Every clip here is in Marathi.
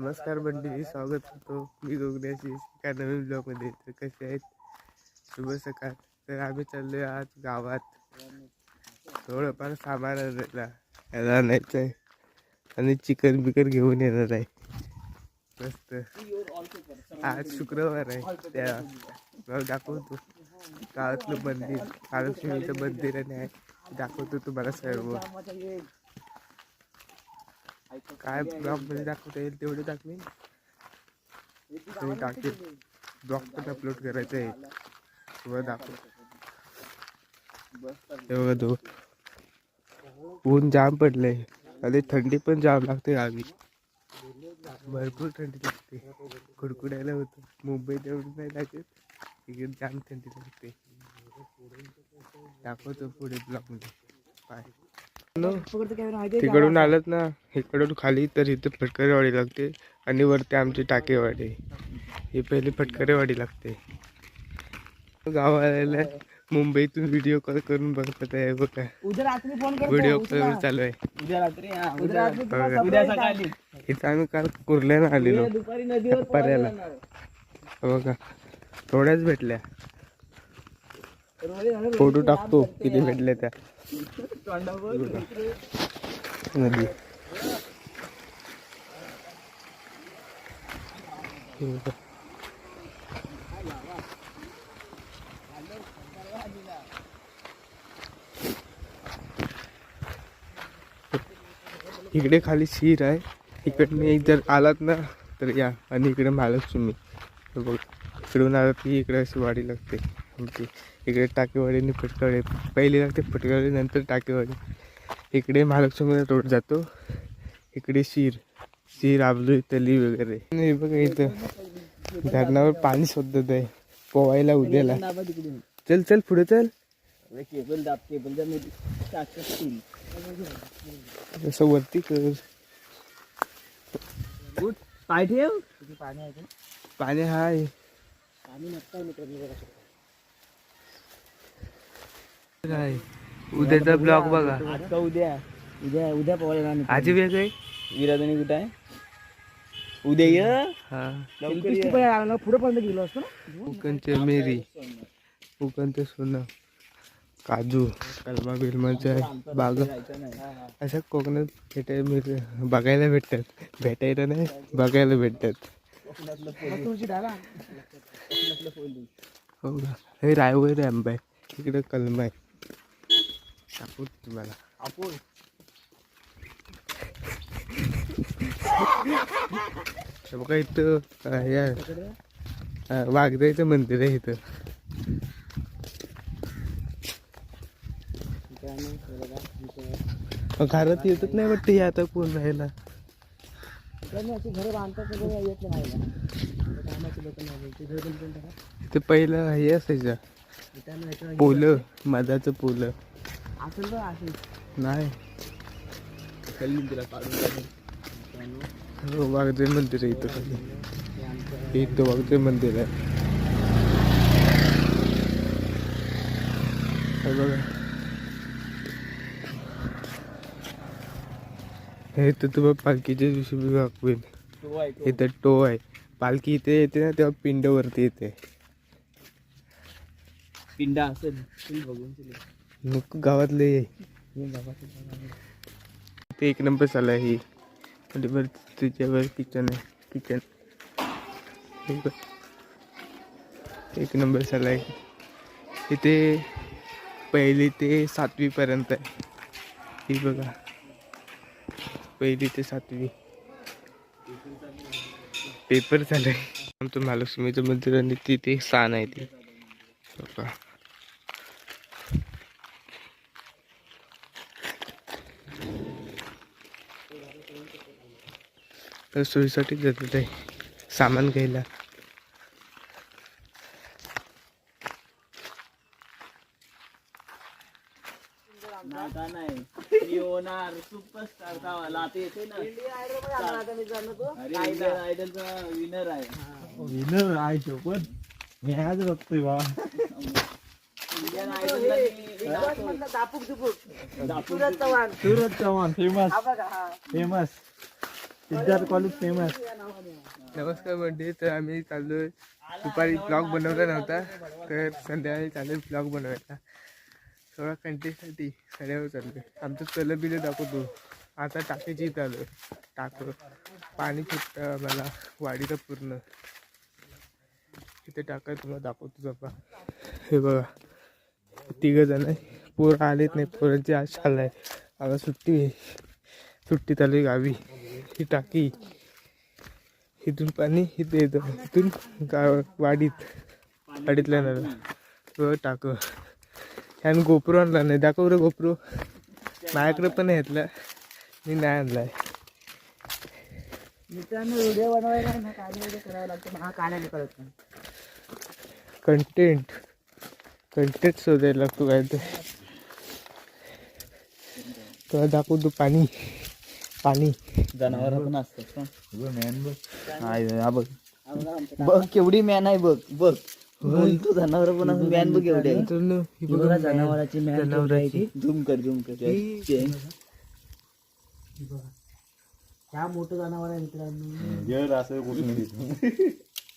नमस्कार मंडळी स्वागत करतो मी गोगण्याशी एका नवीन ब्लॉगमध्ये तर कसे आहेत? शुभ सकाळ. तर आम्ही चाललोय आज गावात. थोडंफार सामान आणायला. याला आणायचं आहे. आणि चिकन बिकन घेऊन येणार आहे. मस्त. आज शुक्रवार आहे. त्या मग दाखवतो. गावातलं मंदिर. महालक्ष्मीचं मंदिर आणि आहे. दाखवतो तुम्हाला सर्व. काय ब्लॉगमध्ये दाखवता येईल तेवढे दाखवेन. टाकेल ब्लॉग पण अपलोड करायचं आहे. तुम्हाला दाखव. हे बघा तो. ऊन जाम पडलंय. आणि थंडी पण जाम लागते गावी भरपूर थंडी लागते. कुडकुडायला होतं. मुंबईत एवढं नाही लागत. तिकडे जाम थंडी लागते. दाखवतो पुढे ब्लॉगमध्ये. बाय तिकडून आलं ना? इकडून खाली तर इथे फटकरेवाडी लागते आणि वरती आमची टाकेवाडी. ही पहिली फटकरेवाडी लागते. गावाला मुंबईतून व्हिडिओ कॉल करून बघतात आहे बघा. व्हिडिओ. कॉल चालू आहे. हा, इथं आम्ही काल कुर्ल्यानं आलेलो. पर्याला. बघा थोड्याच भेटल्या. फोटो टाकतो किती भेटले त्या. नदी. इकडे खाली शिर आहे. इकडने जर आलात ना तर या आणि इकडे महालक्ष्मी तुम्ही बघ इकडून आलात की इकडे अशी वाडी लागते. आमची इकडे टाकेवाडी आणि फटकावडी पहिली लागते फटकावडी नंतर टाकेवाडी इकडे महालक्ष्मीला रोड जातो इकडे शिर शिर आबलोई तली वगैरे आणि हे बघा इथं धरणावर पाणी शोधत आहे पोवायला उद्याला. चल चल पुढे चल. असं वरती कर पाय ठेव पाणी आहे? पाणी हाय पाणी नसतं. काय उद्याचा ब्लॉग बघा. आज का उद्या उद्या उद्या मित्रांनो. आजी वेगळे? विराधनी कुठं आहे? उद्या ये. हा. लवकर पुढे पर्यंत गेलो असतो ना? उकनचे मेरी. उकनचे सोनं. काजू कलमा बिलमाचे बाग. अशा कोकणात भेटाय मिळ बघायला भेटतात. भेटायला नाही बघायला भेटतात. हो का? हे रायवर आंबा आहे. तिकडे कलमा आहे. दाखवू तुम्हाला आपण हे बघा इथं हे वाघजाईचं मंदिर आहे इथं घरात येतच नाही वाटतं हे आता कोण राहायला. ते पहिलं हे असायचं. पोलं मधाचं पोलं. असेल बरं, असेल. नाही कल्ली तिला काढून टाकून. मित्रांनो, हो वाघजाई मंदिर आहे इथं खाली हे आमचं इथं वाघजाई मंदिर आहे हे बघा हे इथं तुम्हाला पालखीच्या दिवशी मी दाखवेन तो आहे तो. इथं टो आहे पालखी इथे येते ना तेव्हा पिंड वरती येते पिंडा असेल बघून. मग गावातले. आहे. ते एक नंबर चालू आहे. ही आणि वर किचन आहे. किचन एक नंबर चालू आहे. इथे पहिली ते सातवीपर्यंत आहे. ही बघा. पहिली ते सातवी. पेपर चालू आहे आमचं महालक्ष्मीचं मंदिर आणि तिथे स्थान आहे ते. बघा. तर सोयीसाठी जातात आहे सामान घ्यायला. विनर आहे. विनर आहे. शोपत मी आज बघतोय बा दापूक चव्हाण सूरज चव्हाण फेमस बघा फेमस सिद्धार्थ कॉलेज फेमस नमस्कार मंडळी तर आम्ही चाललो दुपारी ब्लॉग बनवला नव्हता तर संध्याकाळी चालू ब्लॉग बनवायचा थोडा कंटेसाठी सड्यावर चाललोय. आमचं तलं बिलं दाखवतो. आता टाकीची चालू आहे. टाकं. पाणी फुटतं मला वाढीचं पूर्ण. इथे टाका तुम्हाला दाखवतो जपा हे बघा. तिघं जण आहे. पोरं आलेत नाही पोरांची आज शाळा आहे. आता सुट्टी सुट्टी चालू आहे गावी. ही टाकी इथून पाणी इथे येतं. इथून गाव वाडीत वाडीतल्या नळा तो टाक. ह्यानं गोप्रो आणला नाही. दाखव रे गोप्रो. माझ्याकडे पण घेतला मी नाही आणलाय. मित्रांनो व्हिडिओ बनवायला ना काय व्हिडिओ करावं लागतं. हा काढायला कळत नाही कंटेंट कंटेंट शोधायला लागतो काय ते. तुला दाखवतो पाणी. पाणी. जनावर पण असतात मॅन बघ हा बघ. बघ केवढी मॅन आहे बघ बघ. बोलतो जनावर पण असं मॅन बघ एवढी. आहे. जनावराची मॅन. झूम कर झूम कर. ही-. ह्या मोठं जनावर आहे मित्रांनो. जर असं कुठून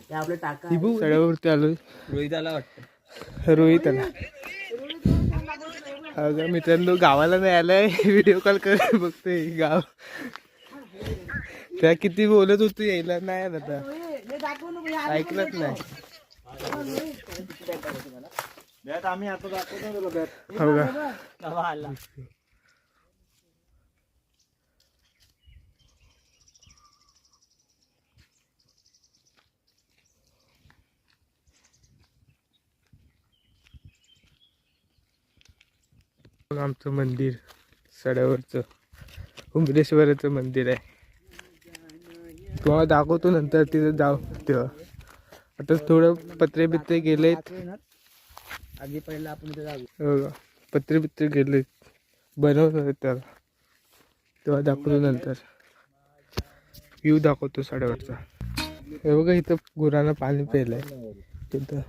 ते आपलं टाका सड्यावरती आलोय. रोहिताला वाटतं. रोहित आला अगं मित्रांनो गावाला नाही आलाय. व्हिडिओ कॉल कर बघतोय गाव. त्या किती बोलत होती यायला नाही आला आता. ऐकलंच नाही. आम्ही आता दाखवतो ना तुला बॅट हो का गावा आला बघ आमचं मंदिर सड्यावरचं. उमरेश्वराचं मंदिर आहे. तुम्हाला दाखवतो नंतर तिथं जाऊ. तेव्हा. आता थोडं पत्रे बित्रे गेलेत. हो आधी पहिला आपण पत्रे बित्रे गेलेत बनवणार त्याला. तेव्हा दाखवतो नंतर. व्ह्यू दाखवतो सड्यावरचा. हे बघा इथं गुरांना पाणी प्यायलंय. तिथं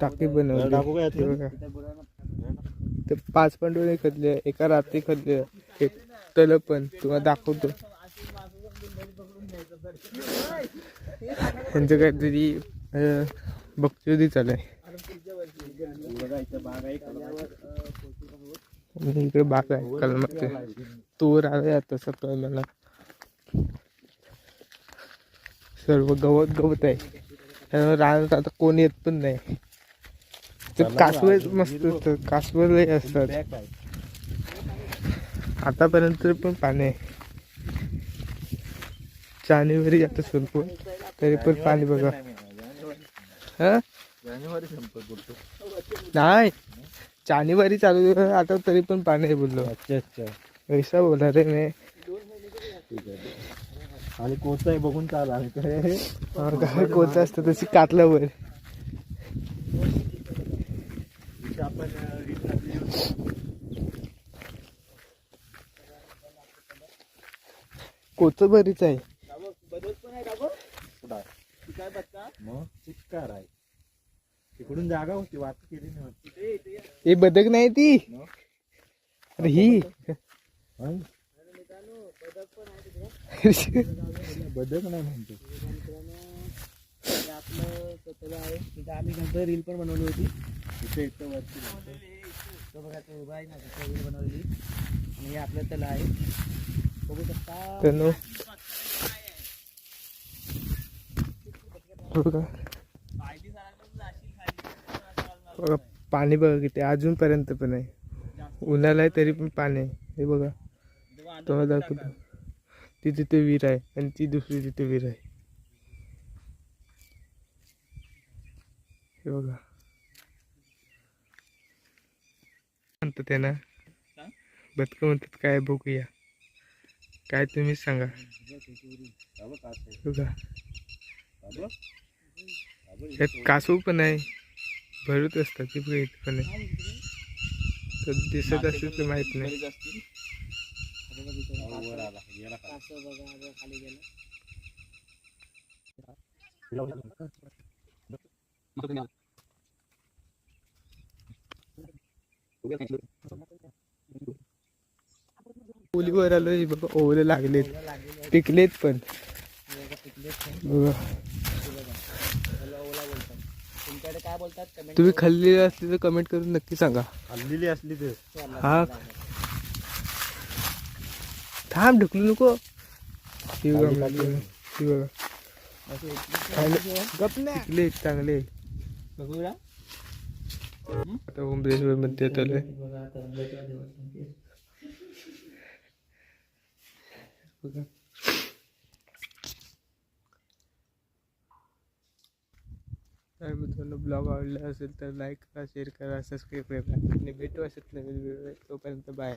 टाकी बनवली. का बघा. तर पाच पांडवले खदले एका रात्री खदले एक तल पण तुम्हाला दाखवतो. त्यांचं काहीतरी बघतो चालू आहे. म्हणजे इकडे बाग आहे कलमाचे तोर आले आता सकाळ मला. सर्व गवत गवत आहे. त्यामुळे रानात आता कोण येत पण नाही. कासवे मस्त असतात कासव लय असतात. आतापर्यंत पण पाणी आहे. जानेवारी आता स्वल्प तरी पण पाणी बघा. हा? नाही. जानेवारी चालू आता तरी पण पाणी आहे बोललो. अच्छा अच्छा. ऐसा बोला रे मी. आणि कोच आहे बघून चाल. कोणतं असतं तशी कातल्यावर इथे आपण अं, रीत घातली. कोच बरीच आहे आहे? मग चिक्कार आहे तिकडून जागा होती वाट केली नव्हती हे बदक नाही ती अरे ही? बदक नाही म्हणतो आपलं स्वतःला आहे. तिथं आम्ही नंतर रील पण बनवली होती. इथे इथं वरती तो बघा तो उभा आहे ना तिथं रील बनवलेली आणि हे आपलं तला आहे. बघू शकता. बघा. पाणी बघा किती अजूनपर्यंत पण आहे. उन्हाळा आहे तरी पण पाणी आहे. हे बघा. तुम्हाला दाखवतो ती तिथे विहीर आहे आणि ती दुसरी तिथे विहीर आहे. हे बघा म्हणतात त्यांना बदक म्हणतात काय बघूया काय तुम्हीच सांगा? बघा यात कासव पण आहे। भरत असतात ते बघा इथे पण आहे. तर दिसत असेल तर माहित नाही. खाली. ओलीवर आलो बघा ओले लागलेत. पिकलेत पण. बघा. तुमच्याकडे काय बोलतात कमेंट तुम्ही खाल्लेली असली तर कमेंट करून नक्की सांगा. हल्लेली असली तर. हा. थांब ढकलू नको. एक चांगले. बघूया आता ओमरेश्वर मध्ये आलोय बघा तर मित्रांनो ब्लॉग आवडला असेल तर लाईक करा शेअर करा सबस्क्राईब करा। आणि भेटू असेल नवीन व्हिडिओ तोपर्यंत बाय